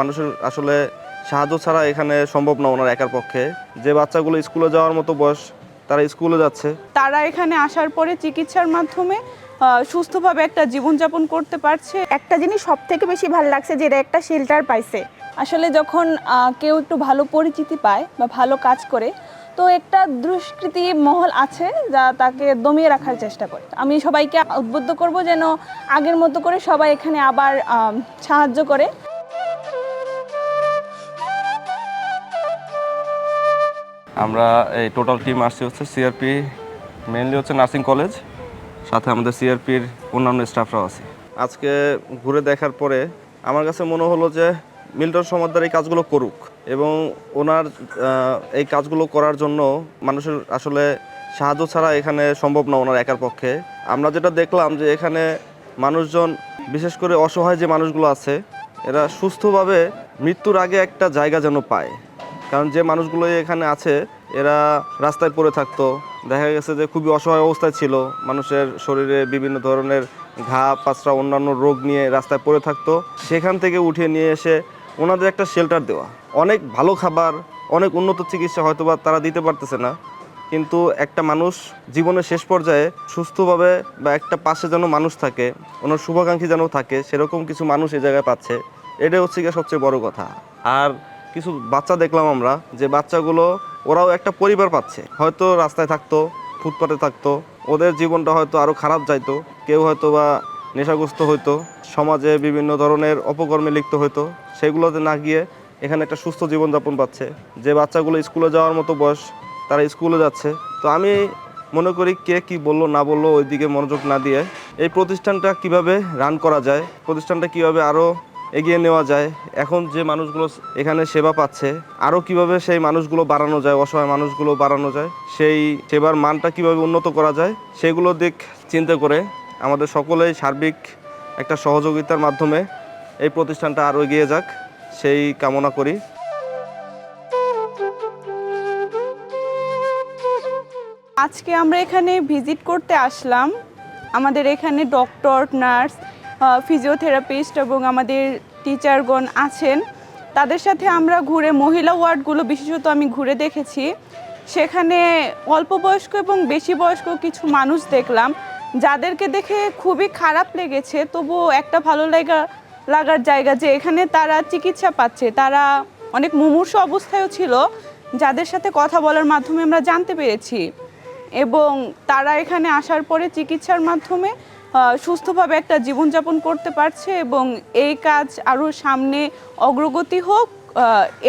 মানুষের আসলে সাহায্য ছাড়া এখানে সম্ভব না ওনার একার পক্ষে। যে বাচ্চাগুলো স্কুলে যাওয়ার মতো বয়স তারা স্কুলে যাচ্ছে। তারা এখানে আসার পরে চিকিৎসার মাধ্যমে সুস্থভাবে একটা জীবনযাপন করতে পারছে। একটা জিনিস সব থেকে বেশি ভালো লাগছে যে এরা একটা শেল্টার পাইছে। আসলে যখন কেউ একটু ভালো পরিচিতি পায় বা ভালো কাজ করে তো একটা দুষ্কৃতি মহল আছে যা তাকে দমিয়ে রাখার চেষ্টা করে। আমি সবাইকে উদ্বুদ্ধ করব যেন আগের মতো করে সবাই এখানে আবার সাহায্য করে। আমরা এই টোটাল টিম আসছি হচ্ছে সিআরপি মেনলি হচ্ছে নার্সিং কলেজ সাথে আমাদের সিআরপির অন্যান্য স্টাফরাও আছে। আজকে ঘুরে দেখার পরে আমার কাছে মনে হলো যে মিল্টন সমাদার এই কাজগুলো করুক এবং ওনার এই কাজগুলো করার জন্য মানুষের আসলে সাহায্য ছাড়া এখানে সম্ভব না ওনার একার পক্ষে। আমরা যেটা দেখলাম যে এখানে মানুষজন, বিশেষ করে অসহায় যে মানুষগুলো আছে, এরা সুস্থভাবে মৃত্যুর আগে একটা জায়গা যেন পায়। কারণ যে মানুষগুলো এখানে আছে, এরা রাস্তায় পড়ে থাকতো। দেখা গেছে যে খুবই অসহায় অবস্থায় ছিল। মানুষের শরীরে বিভিন্ন ধরনের ঘা পাঁচটা অন্যান্য রোগ নিয়ে রাস্তায় পড়ে থাকতো। সেখান থেকে উঠিয়ে নিয়ে এসে ওনাদের একটা শেল্টার দেওয়া। অনেক ভালো খাবার, অনেক উন্নত চিকিৎসা হয়তোবা তারা দিতে পারতেছে না। কিন্তু একটা মানুষ জীবনের শেষ পর্যায়ে সুস্থভাবে বা একটা পাশে যেন মানুষ থাকে, ওনার শুভাকাঙ্ক্ষী যেন থাকে, সেরকম কিছু মানুষ এই জায়গায় পাচ্ছে। এটা হচ্ছে গিয়ে সবচেয়ে বড় কথা। আর কিছু বাচ্চা দেখলাম আমরা, যে বাচ্চাগুলো ওরাও একটা পরিবার পাচ্ছে। হয়তো রাস্তায় থাকতো, ফুটপাতে থাকতো, ওদের জীবনটা হয়তো আরও খারাপ যাইতো, কেউ হয়তো বা নেশাগ্রস্ত হইতো, সমাজে বিভিন্ন ধরনের অপকর্মে লিপ্ত হইতো সেগুলোতে না গিয়ে এখানে একটা সুস্থ জীবনযাপন পাচ্ছে। যে বাচ্চাগুলো স্কুলে যাওয়ার মতো বয়স, তারা স্কুলে যাচ্ছে। তো আমি মনে করি কে কি বলল, না বলল ওই দিকে মনোযোগ না দিয়ে এই প্রতিষ্ঠানটা কীভাবে রান করা যায়, প্রতিষ্ঠানটা কীভাবে আরও এগিয়ে নেওয়া যায়। এখন যে মানুষগুলো এখানে সেবা পাচ্ছে আরও কীভাবে সেই মানুষগুলো বাড়ানো যায়, অসহায় মানুষগুলো বাড়ানো যায়, সেই সেবার মানটা কীভাবে উন্নত করা যায়, সেগুলো দিক চিন্তা করে আমাদের সকলেই সার্বিক একটা সহযোগিতার মাধ্যমে এই প্রতিষ্ঠানটা আরও এগিয়ে যাক, সেই কামনা করি। আজকে আমরা এখানে ভিজিট করতে আসলাম। আমাদের এখানে ডক্টর, নার্স ফিজিওথেরাপিস্ট এবং আমাদের টিচারগণ আছেন। তাদের সাথে আমরা ঘুরে মহিলা ওয়ার্ডগুলো বিশেষত আমি ঘুরে দেখেছি। সেখানে অল্প বয়স্ক এবং বেশি বয়স্ক কিছু মানুষ দেখলাম। যাদেরকে দেখে খুবই খারাপ লেগেছে, তবুও একটা ভালো লাগা, লাগার জায়গা যে এখানে তারা চিকিৎসা পাচ্ছে। তারা অনেক মুমূর্ষ অবস্থায়ও ছিল, যাদের সাথে কথা বলার মাধ্যমে আমরা জানতে পেরেছি। এবং তারা এখানে আসার পরে চিকিৎসার মাধ্যমে সুস্থভাবে একটা জীবনযাপন করতে পারছে এবং এই কাজ আরও সামনে অগ্রগতি হোক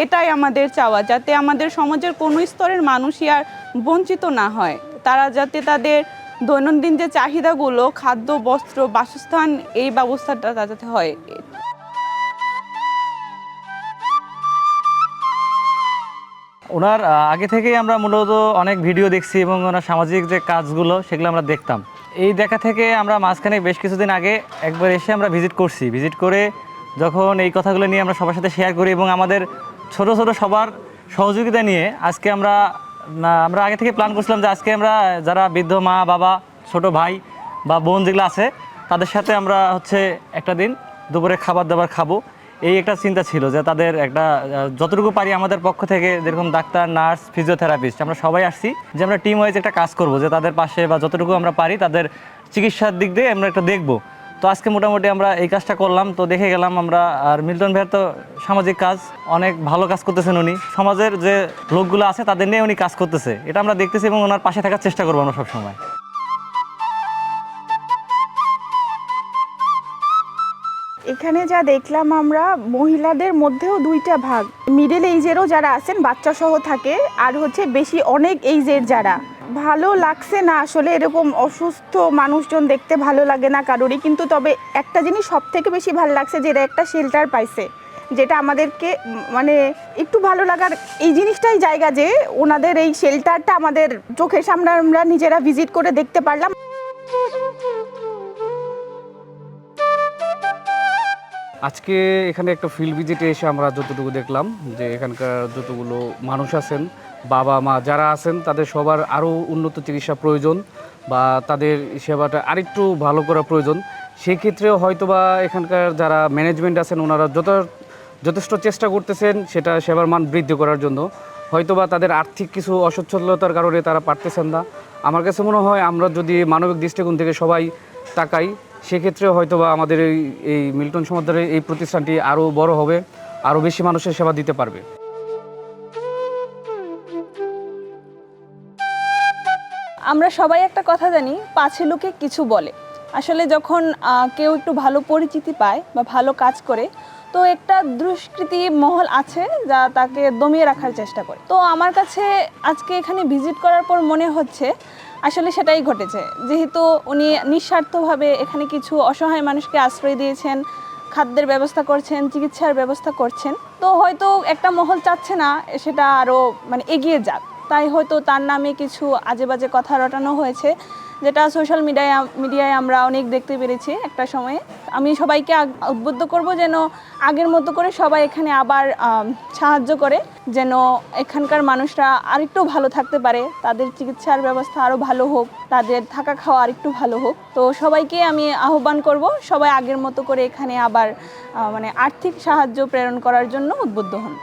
এটাই আমাদের চাওয়া। যাতে আমাদের সমাজের কোনো স্তরের মানুষই আর বঞ্চিত না হয়। তারা যাতে তাদের দৈনন্দিন যে চাহিদাগুলো, খাদ্য, বস্ত্র, বাসস্থান, এই ব্যবস্থাটা যাতে হয়। ওনার আগে থেকেই আমরা মূলত অনেক ভিডিও দেখছি এবং ওনার সামাজিক যে কাজগুলো, সেগুলো আমরা দেখতাম। এই দেখা থেকে আমরা মাঝখানে বেশ কিছুদিন আগে একবার এসে আমরা ভিজিট করছি। ভিজিট করে যখন এই কথাগুলো নিয়ে আমরা সবার সাথে শেয়ার করি এবং আমাদের ছোট ছোট সবার সহযোগিতা নিয়ে আজকে আমরা আমরা আগে থেকে প্ল্যান করছিলাম যে আজকে আমরা যারা বৃদ্ধ মা, বাবা, ছোট ভাই বা বোন যেগুলো আছে, তাদের সাথে আমরা হচ্ছে একটা দিন দুপুরে খাবার দাবার খাব। এই একটা চিন্তা ছিল যে তাদের একটা যতটুকু পারি আমাদের পক্ষ থেকে যেরকম ডাক্তার, নার্স ফিজিওথেরাপিস্ট আমরা সবাই আসছি যে আমরা টিম ওয়াইজ একটা কাজ করব, যে তাদের পাশে বা যতটুকু আমরা পারি তাদের চিকিৎসার দিক দিয়ে আমরা একটা দেখব। তো আজকে মোটামুটি আমরা এই কাজটা করলাম, তো দেখে গেলাম আমরা, আর মিল্টন ভাইয়ের তো সামাজিক কাজ, অনেক ভালো কাজ করতেছেন উনি। সমাজের যে লোকগুলো আছে তাদের নিয়ে উনি কাজ করতেছে। এটা আমরা দেখতেছি এবং ওনার পাশে থাকার চেষ্টা করব আমরা সবসময়। এখানে যা দেখলাম আমরা, মহিলাদের মধ্যেও দুইটা ভাগ। মিডল এইজেরও যারা আছেন বাচ্চা সহ থাকে, আর হচ্ছে বেশি অনেক এইজের যারা। ভালো লাগছে না আসলে এরকম অসুস্থ মানুষজন দেখতে ভালো লাগে না কারোরই, কিন্তু তবে একটা জিনিস সব থেকে বেশি ভালো লাগছে যে এরা একটা শেল্টার পাইছে, যেটা আমাদেরকে মানে একটু ভালো লাগার এই জিনিসটাই জায়গা যে ওনাদের এই শেল্টারটা আমাদের চোখের সামনে আমরা নিজেরা ভিজিট করে দেখতে পারলাম। আজকে এখানে একটা ফিল্ড ভিজিটে এসে আমরা যতটুকু দেখলাম যে এখানকার যতগুলো মানুষ আছেন, বাবা, মা যারা আছেন, তাদের সবার আরও উন্নত চিকিৎসা প্রয়োজন বা তাদের সেবাটা আরেকটু ভালো করা প্রয়োজন। সেক্ষেত্রে হয়তোবা এখানকার যারা ম্যানেজমেন্ট আছেন, ওনারা যত যথেষ্ট চেষ্টা করতেছেন সেটা সেবার মান বৃদ্ধি করার জন্য। হয়তোবা তাদের আর্থিক কিছু অসচ্ছলতার কারণে তারা পারতেছেন না। আমার কাছে মনে হয় আমরা যদি মানবিক দৃষ্টিকোণ থেকে সবাই তাকাই সেক্ষেত্রে হয়তোবা আমাদের এই এই মিল্টন সমাদারের এই প্রতিষ্ঠানটি আরও বড় হবে আরও বেশি মানুষের সেবা দিতে পারবে। আমরা সবাই একটা কথা জানি, পাছে লোকে কিছু বলে। আসলে যখন কেউ একটু ভালো পরিচিতি পায় বা ভালো কাজ করে, তো একটা দুষ্কৃতি মহল আছে যা তাকে দমিয়ে রাখার চেষ্টা করে। তো আমার কাছে আজকে এখানে ভিজিট করার পর মনে হচ্ছে আসলে সেটাই ঘটেছে। যেহেতু উনি নিঃস্বার্থভাবে এখানে কিছু অসহায় মানুষকে আশ্রয় দিয়েছেন, খাদ্যের ব্যবস্থা করছেন, চিকিৎসার ব্যবস্থা করছেন, তো হয়তো একটা মহল চাচ্ছে না, সেটা আরও মানে এগিয়ে যাক। তাই হয়তো তার নামে কিছু আজে বাজে কথা রটানো হয়েছে। যেটা সোশ্যাল মিডিয়ায় মিডিয়ায় আমরা অনেক দেখতে পেরেছি একটা সময়ে। আমি সবাইকে উদ্বুদ্ধ করব যেন আগের মতো করে সবাই এখানে আবার সাহায্য করে, যেন এখানকার মানুষরা আরেকটু ভালো থাকতে পারে, তাদের চিকিৎসার ব্যবস্থা আরও ভালো হোক, তাদের থাকা খাওয়া আরেকটু ভালো হোক। তো সবাইকে আমি আহ্বান করব সবাই আগের মতো করে এখানে আবার মানে আর্থিক সাহায্য প্রেরণ করার জন্য উদ্বুদ্ধ হন।